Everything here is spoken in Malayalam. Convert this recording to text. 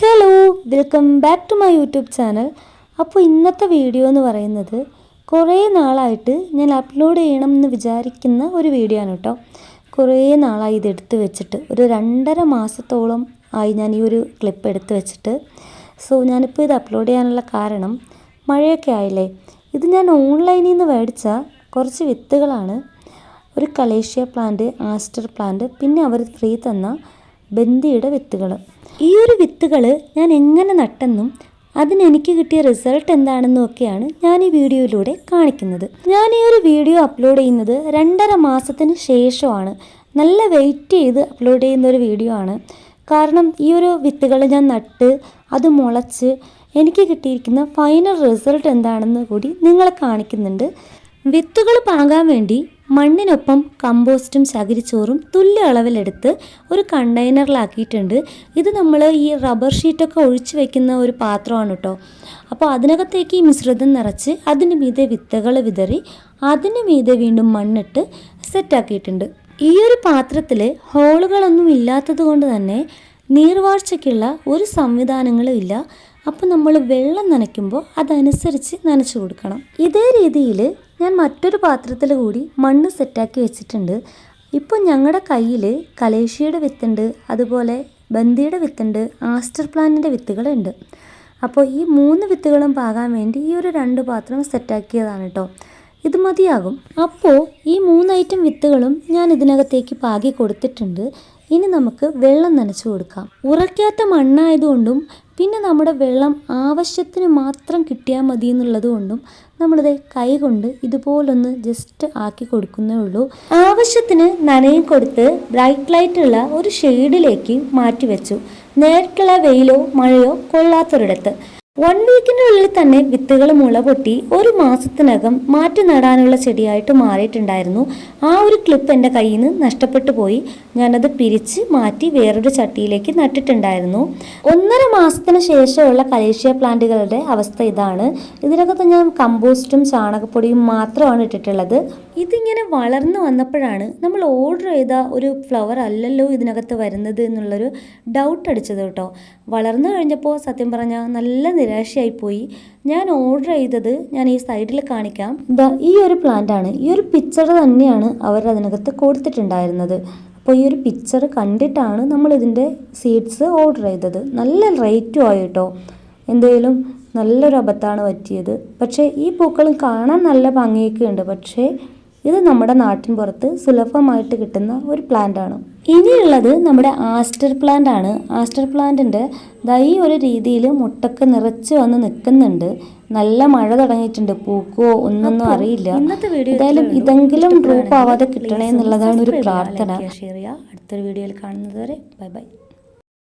Hello welcome back to my YouTube channel അപ്പോൾ ഇന്നത്തെ വീഡിയോ എന്ന് പറയുന്നത് കുറേ നാളായിട്ട് ഞാൻ അപ്ലോഡ് ചെയ്യണം എന്ന് വിചാരിക്കുന്ന ഒരു വീഡിയോ ആണ് കേട്ടോ. കുറേ നാളായി ഇത് എടുത്തു വെച്ചിട്ട്. ഒരു രണ്ടര മാസത്തോളം ആയി ഞാൻ ഈ ഒരു ക്ലിപ്പ് എടുത്ത് വെച്ചിട്ട്. സോ ഞാനിപ്പോൾ ഇത് അപ്ലോഡ് ചെയ്യാനുള്ള കാരണം മഴയൊക്കെ ആയില്ലേ? ഇത് ഞാൻ ഓൺലൈനിൽ നിന്ന് മേടിച്ച കുറച്ച് വിത്തുകളാണ്. ഒരു കലേഷ്യ പ്ലാന്റ് ആസ്റ്റർ പ്ലാന്റ് പിന്നെ അവർ ഫ്രീ തന്ന ബന്ദിയുടെ വിത്തുകൾ ഈ ഒരു വിത്തുകൾ ഞാൻ എങ്ങനെ നട്ടെന്നും അതിന് എനിക്ക് കിട്ടിയ റിസൾട്ട് എന്താണെന്നും ഒക്കെയാണ് ഞാൻ ഈ വീഡിയോയിലൂടെ കാണിക്കുന്നത്. ഞാൻ ഈ ഒരു വീഡിയോ അപ്ലോഡ് ചെയ്യുന്നത് രണ്ടര മാസത്തിന് ശേഷമാണ്. നല്ല വെയിറ്റ് ചെയ്ത് അപ്ലോഡ് ചെയ്യുന്ന ഒരു വീഡിയോ ആണ്. കാരണം ഈ ഒരു വിത്തുകൾ ഞാൻ നട്ട് അത് മുളച്ച് എനിക്ക് കിട്ടിയിരിക്കുന്ന ഫൈനൽ റിസൾട്ട് എന്താണെന്ന് കൂടി നിങ്ങളെ കാണിക്കുന്നുണ്ട്. വിത്തുകൾ പാകാൻ വേണ്ടി മണ്ണിനൊപ്പം കമ്പോസ്റ്റും ചകിരിച്ചോറും തുല്യ അളവിലെടുത്ത് ഒരു കണ്ടെയ്നറിലാക്കിയിട്ടുണ്ട്. ഇത് നമ്മൾ ഈ റബ്ബർ ഷീറ്റൊക്കെ ഒഴിച്ചു വെക്കുന്ന ഒരു പാത്രമാണ് കേട്ടോ അപ്പോൾ അതിനകത്തേക്ക് ഈ മിശ്രിതം നിറച്ച് അതിന് മീതെ വിത്തുകൾ വിതറി അതിന് മീതെ വീണ്ടും മണ്ണിട്ട് സെറ്റാക്കിയിട്ടുണ്ട്. ഈ ഒരു പാത്രത്തിൽ ഹോളുകളൊന്നും ഇല്ലാത്തത് കൊണ്ട് തന്നെ നീർവാഴ്ചയ്ക്കുള്ള ഒരു സംവിധാനങ്ങളും ഇല്ല. അപ്പോൾ നമ്മൾ വെള്ളം നനയ്ക്കുമ്പോൾ അതനുസരിച്ച് നനച്ചു കൊടുക്കണം. ഇതേ രീതിയിൽ ഞാൻ മറ്റൊരു പാത്രത്തിൽ കൂടി മണ്ണ് സെറ്റാക്കി വെച്ചിട്ടുണ്ട്. ഇപ്പോൾ ഞങ്ങളുടെ കയ്യിൽ കലേഷിയുടെ വിത്തുണ്ട് അതുപോലെ ബന്ദിയുടെ വിത്തുണ്ട് ആസ്റ്റർ പ്ലാന്റിന്റെ വിത്തുകളുണ്ട്. അപ്പോൾ ഈ മൂന്ന് വിത്തുകളും പാകാൻ വേണ്ടി ഈ ഒരു രണ്ട് പാത്രം സെറ്റാക്കിയതാണ് കേട്ടോ ഇത് മതിയാകും. അപ്പോൾ ഈ മൂന്ന് ഐറ്റം വിത്തുകളും ഞാൻ ഇതിനകത്തേക്ക് പാകി കൊടുത്തിട്ടുണ്ട്. ഇനി നമുക്ക് വെള്ളം നനച്ചു കൊടുക്കാം. ഉറക്കാത്ത മണ്ണായതുകൊണ്ടും പിന്നെ നമ്മുടെ വെള്ളം ആവശ്യത്തിന് മാത്രം കിട്ടിയാൽ മതി എന്നുള്ളത് കൊണ്ടും നമ്മളിത് കൈ കൊണ്ട് ഇതുപോലൊന്ന് ജസ്റ്റ് ആക്കി കൊടുക്കുന്നേ ഉള്ളൂ. ആവശ്യത്തിന് നനയും കൊടുത്ത് ബ്രൈറ്റ് ലൈറ്റ് ഉള്ള ഒരു ഷെയ്ഡിലേക്ക് മാറ്റി വെച്ചു. നേരിട്ടുള്ള വെയിലോ മഴയോ കൊള്ളാത്തൊരിടത്ത്. വൺ വീക്കിനുള്ളിൽ തന്നെ വിത്തുകൾ മുള പൊട്ടി ഒരു മാസത്തിനകം മാറ്റി നടാനുള്ള ചെടിയായിട്ട് മാറിയിട്ടുണ്ടായിരുന്നു. ആ ഒരു ക്ലിപ്പ് എന്റെ കയ്യിൽ നിന്ന് നഷ്ടപ്പെട്ടു പോയി. ഞാനത് പിരിച്ച് മാറ്റി വേറൊരു ചട്ടിയിലേക്ക് നട്ടിട്ടുണ്ടായിരുന്നു. ഒന്നര മാസത്തിന് ശേഷമുള്ള കലേഷ്യ പ്ലാന്റുകളുടെ അവസ്ഥ ഇതാണ്. ഇതിനകത്ത് ഞാൻ കമ്പോസ്റ്റും ചാണകപ്പൊടിയും മാത്രമാണ് ഇട്ടിട്ടുള്ളത്. ഇതിങ്ങനെ വളർന്നു വന്നപ്പോഴാണ് നമ്മൾ ഓർഡർ ചെയ്ത ഒരു ഫ്ലവർ അല്ലല്ലോ ഇതിനകത്ത് വരുന്നത് എന്നുള്ളൊരു ഡൗട്ട് അടിച്ചത് കേട്ടോ. വളർന്നു കഴിഞ്ഞപ്പോൾ സത്യം പറഞ്ഞാൽ നല്ല നിരാശയായിപ്പോയി ഞാൻ ഓർഡർ ചെയ്തത് ഞാൻ ഈ സൈഡിൽ കാണിക്കാം. ഈ ഒരു പ്ലാന്റ് ആണ്. ഈ ഒരു പിക്ചർ തന്നെയാണ് അവർ അതിനകത്ത് കൊടുത്തിട്ടുണ്ടായിരുന്നത്. അപ്പോൾ ഈ ഒരു പിക്ചർ കണ്ടിട്ടാണ് നമ്മൾ ഇതിന്റെ സീഡ്സ് ഓർഡർ ചെയ്തത്. നല്ല റേറ്റും ആയി കേട്ടോ. എന്തെങ്കിലും നല്ലൊരു അബദ്ധമാണ് പറ്റിയത്. പക്ഷേ ഈ പൂക്കളും കാണാൻ നല്ല ഭംഗിയൊക്കെ ഉണ്ട്. പക്ഷേ ഇത് നമ്മുടെ നാട്ടിൻ പുറത്ത് സുലഭമായിട്ട് കിട്ടുന്ന ഒരു പ്ലാന്റ് ആണ്. ഇനിയുള്ളത് നമ്മുടെ ആസ്റ്റർ പ്ലാന്റ് ആണ്. ആസ്റ്റർ പ്ലാന്റിന്റെ ദൈ ഒരു രീതിയിൽ മുട്ടൊക്കെ നിറച്ച് വന്ന് നിൽക്കുന്നുണ്ട്. നല്ല മഴ തുടങ്ങിയിട്ടുണ്ട്. പൂക്കോ ഒന്നൊന്നും അറിയില്ല. എന്തായാലും ഇതെങ്കിലും ഡ്രൂപ്പ് ആവാതെ കിട്ടണേ എന്നുള്ളതാണ് ഒരു പ്രാർത്ഥന. ഷെയർ ചെയ്യുക. അടുത്തൊരു വീഡിയോയിൽ കാണുന്നത് വരെ. Bye bye